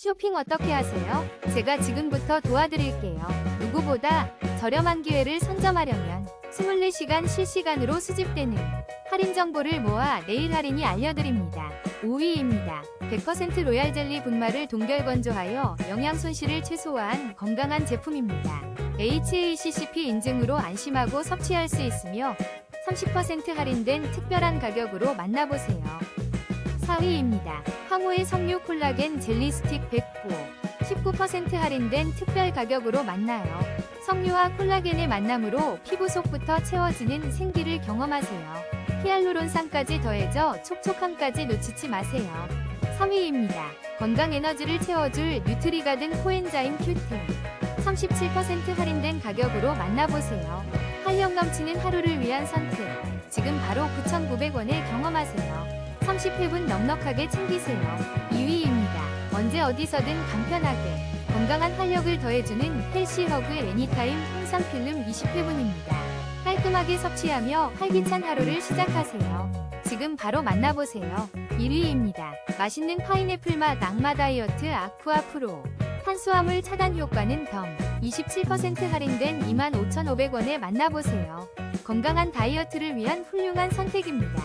쇼핑 어떻게 하세요? 제가 지금부터 도와드릴게요. 누구보다 저렴한 기회를 선점하려면 24시간 실시간으로 수집되는 할인 정보를 모아 내일 할인이 알려드립니다. 5위입니다. 100% 로얄 젤리 분말을 동결 건조하여 영양 손실을 최소화한 건강한 제품입니다. HACCP 인증으로 안심하고 섭취할 수 있으며 30% 할인된 특별한 가격으로 만나보세요. 4위입니다. 황호의 석류 콜라겐 젤리 스틱 100호 19% 할인된 특별 가격으로 만나요. 석류와 콜라겐의 만남으로 피부 속부터 채워지는 생기를 경험하세요. 히알루론산까지 더해져 촉촉함까지 놓치지 마세요. 3위입니다. 건강 에너지를 채워줄 뉴트리가든 코엔자임 큐트 37% 할인된 가격으로 만나보세요. 활력 넘치는 하루를 위한 선택. 지금 바로 9,900원에 경험하세요. 30회분 넉넉하게 챙기세요. 2위입니다. 언제 어디서든 간편하게 건강한 활력을 더해주는 헬시 허그 애니타임 홍삼 필름 20회분입니다. 깔끔하게 섭취하며 활기찬 하루를 시작하세요. 지금 바로 만나보세요. 1위입니다. 맛있는 파인애플 맛 악마 다이어트 아쿠아 프로. 탄수화물 차단 효과는 덤. 27% 할인된 25,500원에 만나보세요. 건강한 다이어트를 위한 훌륭한 선택입니다.